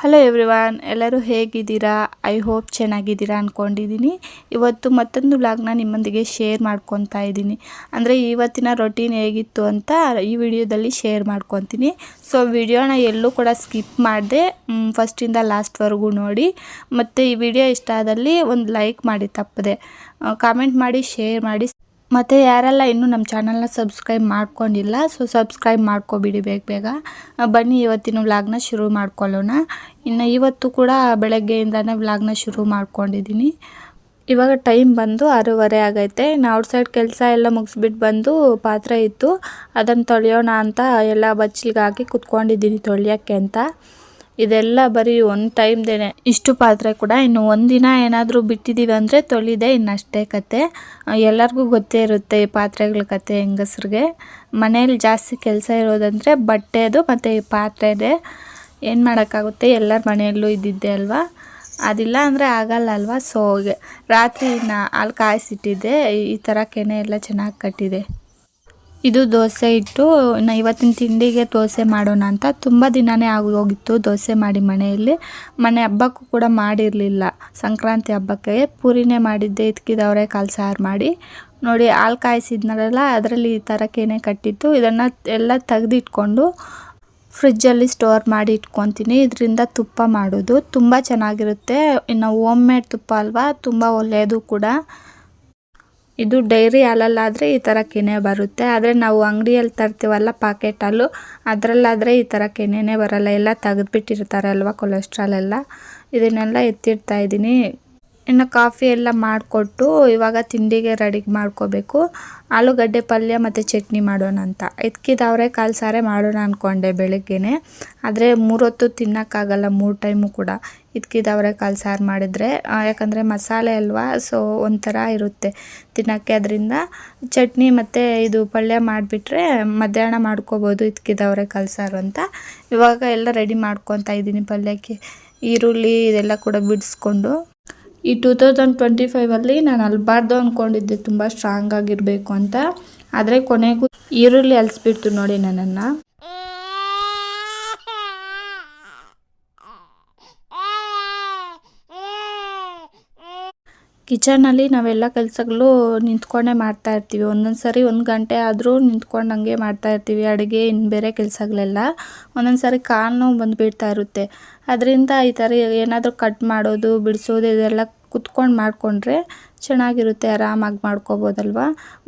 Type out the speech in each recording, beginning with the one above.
Hello everyone ಎಲ್ಲರೂ ಹೇಗಿದ್ದೀರಾ? I hope ಚೆನ್ನಾಗಿದ್ದೀರಾ ಅಂದ್ಕೊಂಡಿದ್ದೀನಿ ಇವತ್ತು ಮತ್ತೊಂದು ಬ್ಲಾಗ್ನ ನಿಮ್ಮೊಂದಿಗೆ ಶೇರ್ ಮಾಡ್ಕೊತಾ ಇದ್ದೀನಿ. ಅಂದರೆ ಇವತ್ತಿನ ರೊಟೀನ್ ಹೇಗಿತ್ತು ಅಂತ ಈ ವಿಡಿಯೋದಲ್ಲಿ ಶೇರ್ ಮಾಡ್ಕೊತೀನಿ. ಸೊ ವಿಡಿಯೋನ ಎಲ್ಲೂ ಕೂಡ ಸ್ಕಿಪ್ ಮಾಡಿದೆ ಫಸ್ಟಿಂದ ಲಾಸ್ಟ್ವರೆಗೂ ನೋಡಿ. ಮತ್ತು ಈ ವಿಡಿಯೋ ಇಷ್ಟ ಆದಲ್ಲಿ ಒಂದು ಲೈಕ್ ಮಾಡಿ ತಪ್ಪದೆ. ಕಾಮೆಂಟ್ ಮಾಡಿ ಶೇರ್ ಮಾಡಿ. ಮತ್ತು ಯಾರೆಲ್ಲ ಇನ್ನೂ ನಮ್ಮ ಚಾನಲ್ನ ಸಬ್ಸ್ಕ್ರೈಬ್ ಮಾಡ್ಕೊಂಡಿಲ್ಲ ಸೊ ಸಬ್ಸ್ಕ್ರೈಬ್ ಮಾಡ್ಕೊಬಿಡಿ ಬೇಗ ಬೇಗ. ಬನ್ನಿ ಇವತ್ತಿನ ವ್ಲಾಗ್ನ ಶುರು ಮಾಡ್ಕೊಳ್ಳೋಣ. ಇನ್ನು ಇವತ್ತು ಕೂಡ ಬೆಳಗ್ಗೆಯಿಂದನೇ ವ್ಲಾಗ್ನ ಶುರು ಮಾಡ್ಕೊಂಡಿದ್ದೀನಿ. ಇವಾಗ ಟೈಮ್ ಬಂದು ಆರೂವರೆ ಆಗೈತೆ. ಇನ್ನು ಔಟ್ಸೈಡ್ ಕೆಲಸ ಎಲ್ಲ ಮುಗಿಸ್ಬಿಟ್ಟು ಬಂದು ಪಾತ್ರೆ ಇತ್ತು. ಅದನ್ನು ತೊಳೆಯೋಣ ಅಂತ ಎಲ್ಲ ಬಚ್ಚಲಿಗೆ ಹಾಕಿ ಕುತ್ಕೊಂಡಿದ್ದೀನಿ ತೊಳೆಯೋಕ್ಕೆ ಅಂತ. ಇದೆಲ್ಲ ಬರೀ ಒಂದು ಟೈಮ್ದೇನೆ ಇಷ್ಟು ಪಾತ್ರೆ ಕೂಡ ಇನ್ನು ಒಂದಿನ ಏನಾದರೂ ಬಿಟ್ಟಿದ್ದೀವಿ ಅಂದರೆ ತೊಳಿದೆ ಇನ್ನಷ್ಟೇ ಕತೆ. ಎಲ್ಲರಿಗೂ ಗೊತ್ತೇ ಇರುತ್ತೆ ಈ ಪಾತ್ರೆಗಳ ಕತೆ ಹೆಂಗಸ್ರಿಗೆ. ಮನೇಲಿ ಜಾಸ್ತಿ ಕೆಲಸ ಇರೋದಂದರೆ ಬಟ್ಟೆದು ಮತ್ತು ಈ ಪಾತ್ರೆದೆ ಏನು ಮಾಡೋಕ್ಕಾಗುತ್ತೆ? ಎಲ್ಲರ ಮನೆಯಲ್ಲೂ ಇದ್ದಿದ್ದೆ ಅಲ್ವಾ? ಅದಿಲ್ಲ ಅಂದರೆ ಆಗಲ್ಲ ಅಲ್ವಾ? ಸೊ ರಾತ್ರಿ ನಾ ಹಾಲು ಕಾಯಿಸಿಟ್ಟಿದ್ದೆ. ಈ ಥರ ಕೆನೆ ಎಲ್ಲ ಚೆನ್ನಾಗಿ ಕಟ್ಟಿದೆ. ಇದು ದೋಸೆ ಇಟ್ಟು ನಾ ಇವತ್ತಿನ ತಿಂಡಿಗೆ ದೋಸೆ ಮಾಡೋಣ ಅಂತ ತುಂಬ ದಿನವೇ ಆಗಿ ಹೋಗಿತ್ತು ದೋಸೆ ಮಾಡಿ ಮನೆಯಲ್ಲಿ. ಮನೆ ಹಬ್ಬಕ್ಕೂ ಕೂಡ ಮಾಡಿರಲಿಲ್ಲ. ಸಂಕ್ರಾಂತಿ ಹಬ್ಬಕ್ಕೆ ಪೂರಿನೇ ಮಾಡಿದ್ದೆ ಇದ್ಕಿದವರೇ ಕಾಲು ಸಾರು ಮಾಡಿ. ನೋಡಿ, ಹಾಲು ಕಾಯಿಸಿದ್ನಲ್ಲ, ಅದರಲ್ಲಿ ಈ ಥರ ಕೆನೆ ಕಟ್ಟಿತ್ತು ಇದನ್ನು ಎಲ್ಲ ತೆಗೆದಿಟ್ಕೊಂಡು ಫ್ರಿಜ್ಜಲ್ಲಿ ಸ್ಟೋರ್ ಮಾಡಿ ಇಟ್ಕೊತೀನಿ. ಇದರಿಂದ ತುಪ್ಪ ಮಾಡೋದು ತುಂಬ ಚೆನ್ನಾಗಿರುತ್ತೆ. ಇನ್ನು ಓಮ್ ಮೇಡ್ ತುಪ್ಪ ಅಲ್ವಾ, ತುಂಬ ಒಳ್ಳೆಯದು ಕೂಡ. ಇದು ಡೈರಿ ಹಾಲಲ್ಲಾದರೆ ಈ ಥರ ಕೆನೆ ಬರುತ್ತೆ. ಆದರೆ ನಾವು ಅಂಗಡಿಯಲ್ಲಿ ತರ್ತೀವಲ್ಲ ಪಾಕೆಟ್ ಹಾಲು, ಅದರಲ್ಲಾದರೆ ಈ ಥರ ಕೆನೆನೇ ಬರಲ್ಲ. ಎಲ್ಲ ತೆಗೆದ್ಬಿಟ್ಟಿರ್ತಾರೆ ಅಲ್ವಾ ಕೊಲೆಸ್ಟ್ರಾಲ್ ಎಲ್ಲ. ಇದನ್ನೆಲ್ಲ ಎತ್ತಿಡ್ತಾ ಇದ್ದೀನಿ. ಇನ್ನು ಕಾಫಿ ಎಲ್ಲ ಮಾಡಿಕೊಟ್ಟು ಇವಾಗ ತಿಂಡಿಗೆ ರೆಡಿ ಮಾಡ್ಕೋಬೇಕು. ಆಲೂಗಡ್ಡೆ ಪಲ್ಯ ಮತ್ತು ಚಟ್ನಿ ಮಾಡೋಣ ಅಂತ. ಎತ್ಕಿದವ್ರೆ ಕಾಲು ಸಾರೆ ಮಾಡೋಣ ಅಂದ್ಕೊಂಡೆ ಬೆಳಗ್ಗೆನೆ. ಆದರೆ ಮೂರೊತ್ತು ತಿನ್ನೋಕ್ಕಾಗಲ್ಲ, ಮೂರು ಟೈಮು ಕೂಡ. ಇದ್ಕಿದವ್ರೆ ಕಾಲು ಸಾರು ಮಾಡಿದರೆ. ಯಾಕಂದರೆ ಮಸಾಲೆ ಅಲ್ವಾ, ಸೊ ಒಂಥರ ಇರುತ್ತೆ ತಿನ್ನೋಕ್ಕೆ. ಅದರಿಂದ ಚಟ್ನಿ ಮತ್ತು ಇದು ಪಲ್ಯ ಮಾಡಿಬಿಟ್ರೆ ಮಧ್ಯಾಹ್ನ ಮಾಡ್ಕೋಬೋದು ಇದ್ಕಿದವ್ರೆ ಕಾಲು ಸಾರು ಅಂತ. ಇವಾಗ ಎಲ್ಲ ರೆಡಿ ಮಾಡ್ಕೊತಾ ಇದ್ದೀನಿ ಪಲ್ಯಕ್ಕೆ. ಈರುಳ್ಳಿ ಇದೆಲ್ಲ ಕೂಡ ಬಿಡಿಸ್ಕೊಂಡು. ಈ ಟೂ ತೌಸಂಡ್ ಟ್ವೆಂಟಿ ಫೈವಲ್ಲಿ ನಾನು ಅಲ್ಬಾರ್ದು ಅಂದ್ಕೊಂಡಿದ್ದೆ ತುಂಬ ಸ್ಟ್ರಾಂಗ್ ಆಗಿರಬೇಕು ಅಂತ. ಆದರೆ ಕೊನೆಗೂ ಈರುಳ್ಳಿ ಅಲಿಸ್ಬಿಡ್ತು ನೋಡಿ ನನ್ನನ್ನು. ಕಿಚನಲ್ಲಿ ನಾವೆಲ್ಲ ಕೆಲಸಗಳು ನಿಂತ್ಕೊಂಡೇ ಮಾಡ್ತಾ ಇರ್ತೀವಿ. ಒಂದೊಂದು ಸರಿ ಒಂದು ಗಂಟೆ ಆದರೂ ನಿಂತ್ಕೊಂಡು ಹಂಗೆ ಮಾಡ್ತಾ ಇರ್ತೀವಿ. ಅಡುಗೆ ಇನ್ನು ಬೇರೆ ಕೆಲಸಗಳೆಲ್ಲ ಒಂದೊಂದು ಸರಿ ಕಾಲು ನೋವು ಬಂದುಬಿಡ್ತಾ ಇರುತ್ತೆ. ಅದರಿಂದ ಈ ಥರ ಏನಾದರೂ ಕಟ್ ಮಾಡೋದು, ಬಿಡಿಸೋದು ಇದೆಲ್ಲ ಕುತ್ಕೊಂಡು ಮಾಡಿಕೊಂಡ್ರೆ ಚೆನ್ನಾಗಿರುತ್ತೆ. ಆರಾಮಾಗಿ ಮಾಡ್ಕೋಬೋದಲ್ವ?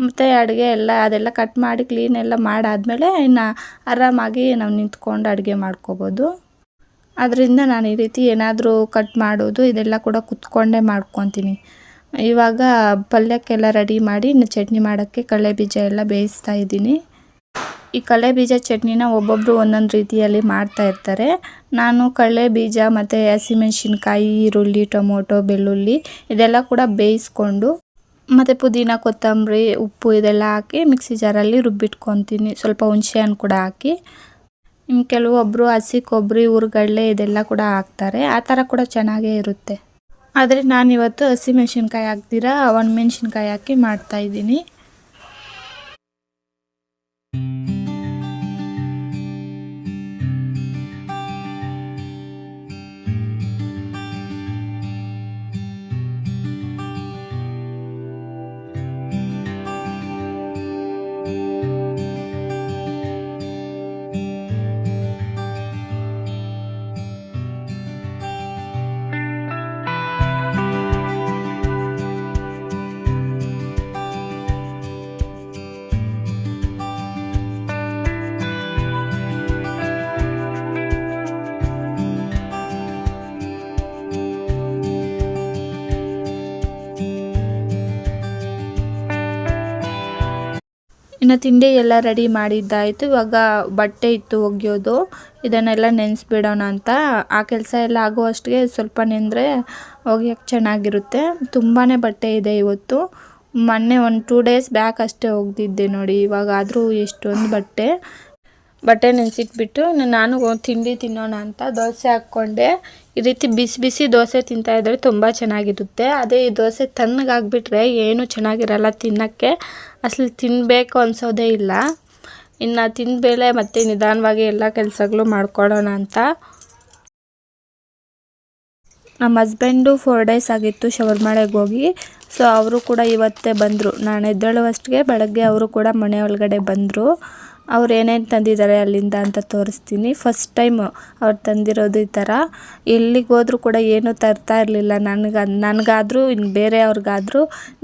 ಮತ್ತು ಅಡುಗೆ ಎಲ್ಲ, ಅದೆಲ್ಲ ಕಟ್ ಮಾಡಿ ಕ್ಲೀನ್ ಎಲ್ಲ ಮಾಡಾದಮೇಲೆ ಇನ್ನು ಆರಾಮಾಗಿ ನಾವು ನಿಂತ್ಕೊಂಡು ಅಡುಗೆ ಮಾಡ್ಕೋಬೋದು. ಅದರಿಂದ ನಾನು ಈ ರೀತಿ ಏನಾದರೂ ಕಟ್ ಮಾಡೋದು ಇದೆಲ್ಲ ಕೂಡ ಕುತ್ಕೊಂಡೇ ಮಾಡ್ಕೊತೀನಿ. ಇವಾಗ ಪಲ್ಯಕ್ಕೆಲ್ಲ ರೆಡಿ ಮಾಡಿ ಇನ್ನು ಚಟ್ನಿ ಮಾಡೋಕ್ಕೆ ಕಡಲೆ ಬೀಜ ಎಲ್ಲ ಬೇಯಿಸ್ತಾ ಇದ್ದೀನಿ. ಈ ಕಡಲೆ ಬೀಜ ಚಟ್ನಿನ ಒಬ್ಬೊಬ್ಬರು ಒಂದೊಂದು ರೀತಿಯಲ್ಲಿ ಮಾಡ್ತಾ ಇರ್ತಾರೆ. ನಾನು ಕಡಲೆ ಬೀಜ ಮತ್ತು ಹಸಿಮೆಣ್ಸಿನ್ಕಾಯಿ, ಈರುಳ್ಳಿ, ಟೊಮೊಟೊ, ಬೆಳ್ಳುಳ್ಳಿ ಇದೆಲ್ಲ ಕೂಡ ಬೇಯಿಸ್ಕೊಂಡು ಮತ್ತು ಪುದೀನ, ಕೊತ್ತಂಬರಿ, ಉಪ್ಪು ಇದೆಲ್ಲ ಹಾಕಿ ಮಿಕ್ಸಿ ಜಾರಲ್ಲಿ ರುಬ್ಬಿಟ್ಕೊತೀನಿ. ಸ್ವಲ್ಪ ಹುಣಸೆ ಹಣ್ಣು ಕೂಡ ಹಾಕಿ. ಇನ್ನು ಕೆಲವೊಬ್ಬರು ಹಸಿ ಕೊಬ್ಬರಿ ಹುರ್ಗಡ್ಲೆ ಇದೆಲ್ಲ ಕೂಡ ಹಾಕ್ತಾರೆ. ಆ ಥರ ಕೂಡ ಚೆನ್ನಾಗೇ ಇರುತ್ತೆ. ಆದರೆ ನಾನಿವತ್ತು ಹಸಿಮೆಣ್ಸಿನ್ಕಾಯಿ ಹಾಕ್ದಿರಾ ಒಣಮೆಣ್ಸಿನ್ಕಾಯಿ ಹಾಕಿ ಮಾಡ್ತಾಯಿದ್ದೀನಿ ಇನ್ನು ತಿಂಡಿ ಎಲ್ಲ ರೆಡಿ ಮಾಡಿದ್ದಾಯಿತು. ಇವಾಗ ಬಟ್ಟೆ ಇತ್ತು ಒಗೆಯೋದು. ಇದನ್ನೆಲ್ಲ ನೆನೆಸ್ಬಿಡೋಣ ಅಂತ. ಆ ಕೆಲಸ ಎಲ್ಲ ಆಗುವಷ್ಟಿಗೆ ಸ್ವಲ್ಪ ನೆಂದರೆ ಒಗೆಯೋಕ್ಕೆ ಚೆನ್ನಾಗಿರುತ್ತೆ. ತುಂಬಾ ಬಟ್ಟೆ ಇದೆ ಇವತ್ತು. ಮೊನ್ನೆ ಒಂದು ಟೂ ಡೇಸ್ ಬ್ಯಾಕ್ ಅಷ್ಟೇ ಒಗೆದಿದ್ದೆ ನೋಡಿ. ಇವಾಗ ಆದರೂ ಎಷ್ಟೊಂದು ಬಟ್ಟೆ. ಬಟ್ಟೆ ನೆನೆಸಿಟ್ಬಿಟ್ಟು ನಾನು ತಿಂಡಿ ತಿನ್ನೋಣ ಅಂತ ದೋಸೆ ಹಾಕ್ಕೊಂಡೆ. ಈ ರೀತಿ ಬಿಸಿ ಬಿಸಿ ದೋಸೆ ತಿಂತಾ ಇದ್ದರೆ ತುಂಬ ಚೆನ್ನಾಗಿರುತ್ತೆ. ಅದೇ ಈ ದೋಸೆ ತಣ್ಣಗಾಗ್ಬಿಟ್ರೆ ಏನೂ ಚೆನ್ನಾಗಿರಲ್ಲ ತಿನ್ನೋಕ್ಕೆ. ಅಸಲು ತಿನ್ನಬೇಕು ಅನ್ಸೋದೇ ಇಲ್ಲ. ಇನ್ನು ತಿಂದಮೇಲೆ ಮತ್ತೆ ನಿಧಾನವಾಗಿ ಎಲ್ಲ ಕೆಲಸಗಳು ಮಾಡ್ಕೊಳ್ಳೋಣ ಅಂತ. ನಮ್ಮ ಹಸ್ಬೆಂಡು ಫೋರ್ ಡೇಸ್ ಆಗಿತ್ತು ಶವರ್ಮಳೆಗೆ ಹೋಗಿ. ಸೊ ಅವರು ಕೂಡ ಇವತ್ತೇ ಬಂದರು. ನಾನು ಎದ್ದೇಳುವಷ್ಟಿಗೆ ಬೆಳಗ್ಗೆ ಅವರು ಕೂಡ ಮನೆ ಒಳಗಡೆ ಬಂದರು. ಅವ್ರು ಏನೇನು ತಂದಿದ್ದಾರೆ ಅಲ್ಲಿಂದ ಅಂತ ತೋರಿಸ್ತೀನಿ. ಫಸ್ಟ್ ಟೈಮ್ ಅವ್ರು ತಂದಿರೋದು ಈ ಥರ ಎಲ್ಲಿಗೆ ಹೋದ್ರೂ ಕೂಡ ಏನೂ ತರ್ತಾ ಇರಲಿಲ್ಲ ನನಗೆ, ನನಗಾದರೂ ಇನ್ನು ಬೇರೆಯವ್ರಿಗಾದರೂ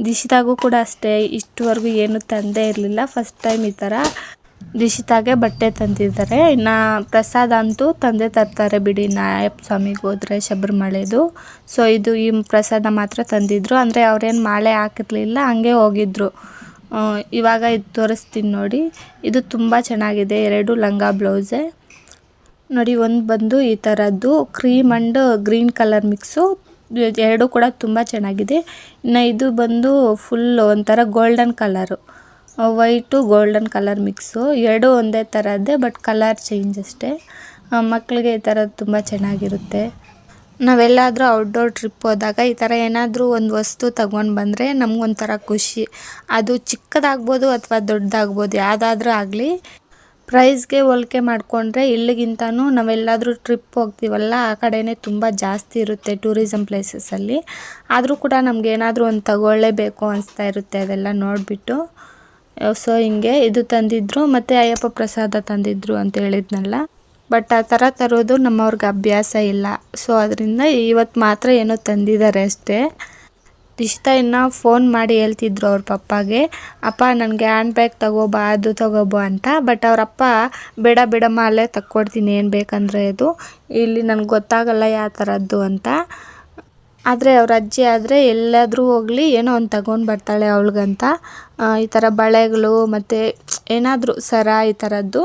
ದಿಶಿತಾಗೂ ಕೂಡ ಅಷ್ಟೇ, ಇಷ್ಟುವರೆಗೂ ಏನೂ ತಂದೇ ಇರಲಿಲ್ಲ. ಫಸ್ಟ್ ಟೈಮ್ ಈ ಥರ ದಿಶಿತಾಗೆ ಬಟ್ಟೆ ತಂದಿದ್ದಾರೆ. ಇನ್ನು ಪ್ರಸಾದ ಅಂತೂ ತಂದೆ ತರ್ತಾರೆ ಬಿಡಿ ನಾಯಪ್ಪ ಸ್ವಾಮಿಗೆ ಹೋದರೆ ಶಬರಿಮಳೆದು ಸೊ ಇದು ಈ ಪ್ರಸಾದ ಮಾತ್ರ ತಂದಿದ್ರು. ಅಂದರೆ ಅವ್ರೇನು ಮಾಲೆ ಹಾಕಿರಲಿಲ್ಲ, ಹಂಗೆ ಹೋಗಿದ್ರು. ಇವಾಗ ಇದು ತೋರಿಸ್ತೀನಿ ನೋಡಿ. ಇದು ತುಂಬ ಚೆನ್ನಾಗಿದೆ. ಎರಡು ಲಂಗ ಬ್ಲೌಸೆ. ನೋಡಿ, ಒಂದು ಬಂದು ಈ ಥರದ್ದು cream and green colour mix. ಎರಡು ಕೂಡ ತುಂಬ ಚೆನ್ನಾಗಿದೆ. ಇನ್ನು ಇದು ಬಂದು ಫುಲ್ ಒಂಥರ golden colour white golden colour mix. ಎರಡೂ ಒಂದೇ ಥರದ್ದೇ ಬಟ್ ಕಲರ್ ಚೇಂಜ್ ಅಷ್ಟೇ. ಮಕ್ಕಳಿಗೆ ಈ ಥರದ್ದು ತುಂಬ ಚೆನ್ನಾಗಿರುತ್ತೆ. ನಾವೆಲ್ಲಾದರೂ ಔಟ್ಡೋರ್ ಟ್ರಿಪ್ ಹೋದಾಗ ಈ ಥರ ಏನಾದರೂ ಒಂದು ವಸ್ತು ತಗೊಂಡು ಬಂದರೆ ನಮಗೊಂಥರ ಖುಷಿ. ಅದು ಚಿಕ್ಕದಾಗ್ಬೋದು ಅಥವಾ ದೊಡ್ಡದಾಗ್ಬೋದು, ಯಾವುದಾದ್ರೂ ಆಗಲಿ. ಪ್ರೈಸ್ಗೆ ಹೋಲಿಕೆ ಮಾಡಿಕೊಂಡ್ರೆ ಇಲ್ಲಿಗಿಂತನೂ ನಾವೆಲ್ಲಾದರೂ ಟ್ರಿಪ್ ಹೋಗ್ತೀವಲ್ಲ, ಆ ಕಡೆನೇ ತುಂಬ ಜಾಸ್ತಿ ಇರುತ್ತೆ ಟೂರಿಸಮ್ ಪ್ಲೇಸಸಲ್ಲಿ ಆದರೂ ಕೂಡ ನಮ್ಗೆ ಏನಾದರೂ ಒಂದು ತಗೊಳ್ಳೇಬೇಕು ಅನಿಸ್ತಾ ಇರುತ್ತೆ ಅದೆಲ್ಲ ನೋಡಿಬಿಟ್ಟು. ಸೊ ಹಿಂಗೆ ಇದು ತಂದಿದ್ರು, ಮತ್ತು ಅಯ್ಯಪ್ಪ ಪ್ರಸಾದ ತಂದಿದ್ರು ಅಂತ ಹೇಳಿದ್ನಲ್ಲ. ಬಟ್ ಆ ಥರ ತರೋದು ನಮ್ಮವ್ರಿಗೆ ಅಭ್ಯಾಸ ಇಲ್ಲ. ಸೊ ಅದರಿಂದ ಇವತ್ತು ಮಾತ್ರ ಏನೋ ತಂದಿದ್ದಾರೆ ಅಷ್ಟೇ. ಇಷ್ಟ ಇನ್ನು ಫೋನ್ ಮಾಡಿ ಹೇಳ್ತಿದ್ರು ಅವ್ರ ಪಪ್ಪಾಗೆ. ಅಪ್ಪ, ನನಗೆ ಹ್ಯಾಂಡ್ ಬ್ಯಾಗ್ ತಗೋಬಾ, ಅದು ತಗೋಬಾ ಅಂತ. ಬಟ್ ಅವರಪ್ಪ ಬೇಡ ಬೇಡಮ್ಮ ಅಲ್ಲೇ ತಕ್ಕೊಡ್ತೀನಿ, ಏನು ಬೇಕಂದರೆ ಇದು. ಇಲ್ಲಿ ನನಗೆ ಗೊತ್ತಾಗಲ್ಲ ಯಾವ ಥರದ್ದು ಅಂತ. ಆದರೆ ಅವ್ರ ಅಜ್ಜಿ ಆದರೆ ಎಲ್ಲಾದರೂ ಹೋಗಲಿ, ಏನೋ ಒಂದು ತಗೊಂಡು ಬರ್ತಾಳೆ ಅವಳಿಗಂತ. ಈ ಥರ ಬಳೆಗಳು ಮತ್ತು ಏನಾದರೂ ಸರ ಈ ಥರದ್ದು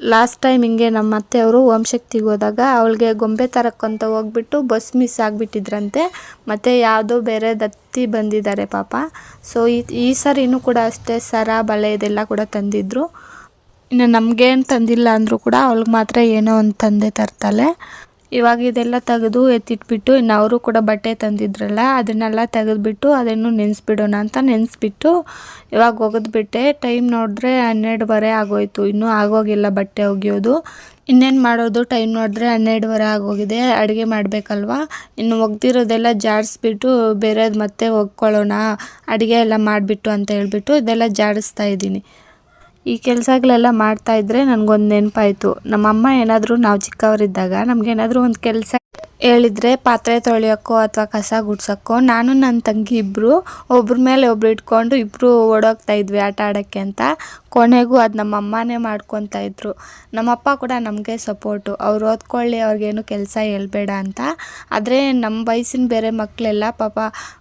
ಲಾಸ್ಟ್ ಟೈಮ್ ಹಿಂಗೆ ನಮ್ಮ ಅತ್ತೆಯವರು ಓಂಶಕ್ತಿಗೆ ಹೋದಾಗ ಅವಳಿಗೆ ಗೊಂಬೆ ತರಕ್ಕಂತ ಹೋಗ್ಬಿಟ್ಟು ಬಸ್ ಮಿಸ್ ಆಗಿಬಿಟ್ಟಿದ್ರಂತೆ. ಮತ್ತು ಯಾವುದೋ ಬೇರೆ ದತ್ತಿ ಬಂದಿದ್ದಾರೆ ಪಾಪ. ಸೊ ಈ ಈ ಸರಿನೂ ಕೂಡ ಅಷ್ಟೇ ಸರ, ಬಳೆ ಇದೆಲ್ಲ ಕೂಡ ತಂದಿದ್ದರು ಇನ್ನು ನಮಗೇನು ತಂದಿಲ್ಲ ಅಂದರೂ ಕೂಡ ಅವಳಿಗೆ ಮಾತ್ರ ಏನೋ ಒಂದು ತಂದೆ ತರ್ತಾಳೆ. ಇವಾಗ ಇದೆಲ್ಲ ತೆಗೆದು ಎತ್ತಿಟ್ಬಿಟ್ಟು, ಇನ್ನು ಅವರು ಕೂಡ ಬಟ್ಟೆ ತಂದಿದ್ರಲ್ಲ, ಅದನ್ನೆಲ್ಲ ತೆಗೆದುಬಿಟ್ಟು ಅದನ್ನು ನೆನೆಸ್ಬಿಡೋಣ ಅಂತ ನೆನೆಸ್ಬಿಟ್ಟು ಇವಾಗ ಒಗೆದ್ಬಿಟ್ಟೆ. ಟೈಮ್ ನೋಡಿದ್ರೆ ಹನ್ನೆರಡುವರೆ ಆಗೋಯ್ತು. ಇನ್ನೂ ಆಗೋಗಿಲ್ಲ ಬಟ್ಟೆ ಒಗೆಯೋದು. ಇನ್ನೇನು ಮಾಡೋದು? ಟೈಮ್ ನೋಡಿದ್ರೆ ಹನ್ನೆರಡುವರೆ ಆಗೋಗಿದೆ. ಅಡುಗೆ ಮಾಡಬೇಕಲ್ವಾ? ಇನ್ನು ಒಗ್ದಿರೋದೆಲ್ಲ ಜಾಡಿಸ್ಬಿಟ್ಟು ಬೇರೆದು ಮತ್ತೆ ಒಗ್ಕೊಳ್ಳೋಣ. ಅಡುಗೆ ಎಲ್ಲ ಮಾಡಿಬಿಟ್ಟು ಅಂತ ಹೇಳ್ಬಿಟ್ಟು ಇದೆಲ್ಲ ಜಾಡಿಸ್ತಾ ಇದ್ದೀನಿ. ಈ ಕೆಲಸಗಳೆಲ್ಲ ಮಾಡ್ತಾ ಇದ್ರೆ ನನಗೊಂದು ನೆನಪಾಯಿತು. ನಮ್ಮಮ್ಮ ಏನಾದರೂ ನಾವು ಚಿಕ್ಕವರಿದ್ದಾಗ ನಮಗೇನಾದ್ರೂ ಒಂದು ಕೆಲಸ ಹೇಳಿದ್ರೆ ಪಾತ್ರೆ ತೊಳೆಯೋಕ್ಕೋ ಅಥವಾ ಕಸ ಗುಡ್ಸೋಕ್ಕೋ, ನಾನು ನನ್ನ ತಂಗಿ ಇಬ್ಬರು ಒಬ್ರ ಮೇಲೆ ಒಬ್ರು ಇಟ್ಕೊಂಡು ಇಬ್ಬರು ಓಡೋಗ್ತಾ ಇದ್ವಿ ಆಟ ಆಡೋಕ್ಕೆ ಅಂತ. ಕೊನೆಗೂ ಅದು ನಮ್ಮ ಅಮ್ಮನೇ ಮಾಡ್ಕೊತಾ ಇದ್ರು. ನಮ್ಮಪ್ಪ ಕೂಡ ನಮಗೆ ಸಪೋರ್ಟು. ಅವ್ರು ಓದ್ಕೊಳ್ಳಿ, ಅವ್ರಿಗೇನು ಕೆಲಸ ಹೇಳ್ಬೇಡ ಅಂತ. ಆದರೆ ನಮ್ಮ ವಯಸ್ಸಿನ ಬೇರೆ ಮಕ್ಕಳೆಲ್ಲ ಪಾಪ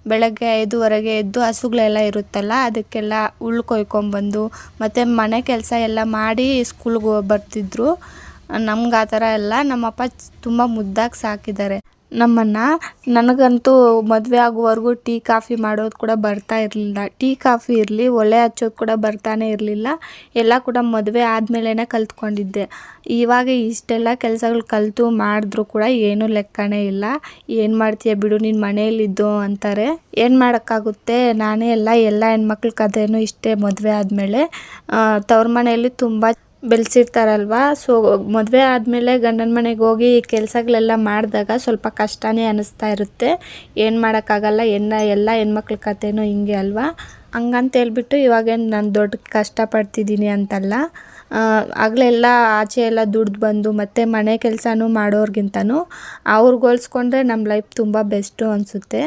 ಬೆಳಗ್ಗೆ ಐದುವರೆಗೆ ಎದ್ದು ಹಸುಗಳೆಲ್ಲ ಇರುತ್ತಲ್ಲ, ಅದಕ್ಕೆಲ್ಲ ಉಳ್ಳು ಕೊಯ್ಕೊಂಬಂದು ಮತ್ತು ಮನೆ ಕೆಲಸ ಎಲ್ಲ ಮಾಡಿ ಸ್ಕೂಲ್ಗೆ ಬರ್ತಿದ್ರು. ನಮ್ಗೆ ಆ ಥರ ಎಲ್ಲ ನಮ್ಮಪ್ಪ ತುಂಬ ಮುದ್ದಾಗಿ ಸಾಕಿದ್ದಾರೆ. ನಮ್ಮನ್ನು ನನಗಂತೂ ಮದುವೆ ಆಗುವವರೆಗೂ ಟೀ, ಕಾಫಿ ಮಾಡೋದು ಕೂಡ ಬರ್ತಾ ಇರಲಿಲ್ಲ. ಟೀ, ಕಾಫಿ ಇರಲಿ, ಒಲೆ ಹಚ್ಚೋದು ಕೂಡ ಬರ್ತಾನೆ ಇರಲಿಲ್ಲ. ಎಲ್ಲ ಕೂಡ ಮದುವೆ ಆದಮೇಲೆ ಕಲ್ತ್ಕೊಂಡಿದ್ದೆ. ಇವಾಗ ಇಷ್ಟೆಲ್ಲ ಕೆಲಸಗಳು ಕಲಿತು ಮಾಡಿದ್ರೂ ಕೂಡ ಏನೂ ಲೆಕ್ಕನೇ ಇಲ್ಲ. ಏನು ಮಾಡ್ತೀಯ ಬಿಡು, ನೀನು ಮನೆಯಲ್ಲಿದ್ದು ಅಂತಾರೆ. ಏನು ಮಾಡೋಕ್ಕಾಗುತ್ತೆ? ನಾನೇ ಎಲ್ಲ ಎಲ್ಲ ಹೆಣ್ಮಕ್ಳ ಕಥೆನೂ ಇಷ್ಟೇ ಮದುವೆ ಆದಮೇಲೆ. ತವ್ರ ಮನೆಯಲ್ಲಿ ತುಂಬ ಬೆಳೆಸಿರ್ತಾರಲ್ವ? ಸೊ ಮದುವೆ ಆದಮೇಲೆ ಗಂಡನ ಮನೆಗೆ ಹೋಗಿ ಕೆಲಸಗಳೆಲ್ಲ ಮಾಡಿದಾಗ ಸ್ವಲ್ಪ ಕಷ್ಟನೇ ಅನ್ನಿಸ್ತಾ ಇರುತ್ತೆ. ಏನು ಮಾಡೋಕ್ಕಾಗಲ್ಲ, ಎನ್ನ ಎಲ್ಲ ಹೆಣ್ಮಕ್ಳ ಕಥೆನೂ ಹಿಂಗೆ ಅಲ್ವಾ? ಹಂಗಂತ ಹೇಳ್ಬಿಟ್ಟು ಇವಾಗೇನು ನಾನು ದೊಡ್ಡ ಕಷ್ಟಪಡ್ತಿದ್ದೀನಿ ಅಂತಲ್ಲ. ಆಗಲೆಲ್ಲ ಆಚೆ ಎಲ್ಲ ದುಡ್ದು ಬಂದು ಮತ್ತು ಮನೆ ಕೆಲಸನೂ ಮಾಡೋರ್ಗಿಂತನೂ ಅವ್ರಿಗೆ ಹೋಲಿಸ್ಕೊಂಡ್ರೆ ನಮ್ಮ ಲೈಫ್ ತುಂಬ ಬೆಸ್ಟು ಅನಿಸುತ್ತೆ.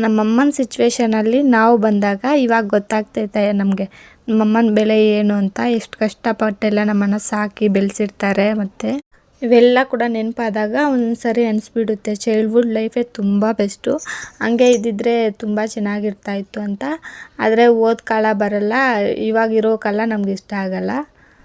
ನಮ್ಮಮ್ಮನ ಸಿಚುವೇಶನಲ್ಲಿ ನಾವು ಬಂದಾಗ ಇವಾಗ ಗೊತ್ತಾಗ್ತೈತೆ ನಮಗೆ. ನಮ್ಮಮ್ಮನ ಬೆಲೆ ಏನು ಅಂತ, ಎಷ್ಟು ಕಷ್ಟಪಟ್ಟೆಲ್ಲ ನಮ್ಮನ್ನು ಸಾಕಿ ಬೆಳೆಸಿರ್ತಾರೆ ಮತ್ತು. ಇವೆಲ್ಲ ಕೂಡ ನೆನಪಾದಾಗ ಒಂದ್ಸರಿ ಅನಿಸ್ಬಿಡುತ್ತೆ ಚೈಲ್ಡ್ಹುಡ್ ಲೈಫೇ ತುಂಬ ಬೆಸ್ಟು ಹಂಗೆ ಇದ್ದಿದ್ರೆ ತುಂಬ ಚೆನ್ನಾಗಿರ್ತಾಯಿತ್ತು ಅಂತ. ಆದರೆ ಓದ್ ಕಾಲ ಬರಲ್ಲ, ಇವಾಗಿರೋ ಕಾಲ ನಮ್ಗೆ ಇಷ್ಟ ಆಗಲ್ಲ.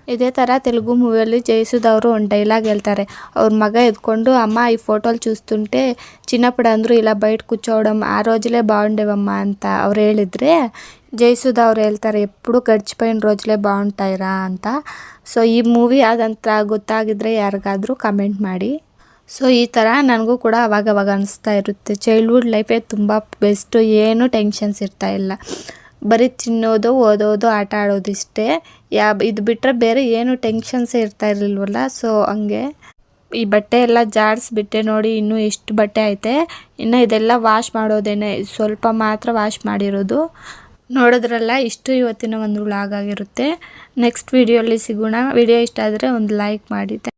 ಇದೇ ಥರ ತೆಲುಗು ಮೂವಿಯಲ್ಲಿ ಜಯಿಸೋದವರು ಒಂದು ಡೈಲಾಗ್ ಹೇಳ್ತಾರೆ ಅವ್ರ మగ ఎత్తుకోండు అమ్మ ఈ ఫోటోలు చూస్తుంటే చిన్నప్పుడు అందరూ ఇలా బయట కూర్చోవడం ఆ రోజులే బాగుండేవమ్మా అంత ಅವ್ರು ಹೇಳಿದ್ರೆ ಜಯಸುಧಾ ಅವ್ರು ಹೇಳ್ತಾರೆ ಎప్పుడు గడిచిపోయిన రోజులే బాగుంటాయిరా ಅಂತ ಸೊ ಈ ಮೂವಿ ಅದಂತ ಗೊತ್ತಾಗಿದ್ರೆ ಯಾರಿಗಾದರೂ ಕಮೆಂಟ್ ಮಾಡಿ ಸೊ ಈ ಥರ ನನಗೂ ಕೂಡ ಅವಾಗವಾಗ ಅನಿಸ್ತಾ ಇರುತ್ತೆ ಚೈಲ್ಡ್ಹುಡ್ ಲೈಫೇ ತುಂಬ ಬೆಸ್ಟು ಏನೂ ಟೆನ್ಷನ್ಸ್ ಇರ್ತಾ ಇಲ್ಲ ಬರೀ ತಿನ್ನೋದು, ಓದೋದು, ಆಟ ಆಡೋದು ಇಷ್ಟೇ ಯಾ, ಇದು ಬಿಟ್ಟರೆ ಬೇರೆ ಏನು ಟೆನ್ಷನ್ಸೇ ಇರ್ತಾ ಇರಲಿಲ್ವಲ್ಲ? ಸೊ ಹಂಗೆ. ಈ ಬಟ್ಟೆ ಎಲ್ಲ ಜಾಡಿಸ್ಬಿಟ್ಟೆ ನೋಡಿ ಇನ್ನೂ ಎಷ್ಟು ಬಟ್ಟೆ ಐತೆ. ಇನ್ನು ಇದೆಲ್ಲ ವಾಶ್ ಮಾಡೋದೇನೆ. ಸ್ವಲ್ಪ ಮಾತ್ರ ವಾಶ್ ಮಾಡಿರೋದು. ನೋಡಿದ್ರಲ್ಲ, ಇಷ್ಟು ಇವತ್ತಿನ ಒಂದು ವ್ಲಾಗ್ ಆಗಿರುತ್ತೆ ನೆಕ್ಸ್ಟ್ ವಿಡಿಯೋಲಿ ಸಿಗೋಣ. ವಿಡಿಯೋ ಇಷ್ಟ ಆದರೆ ಒಂದು ಲೈಕ್ ಮಾಡಿ.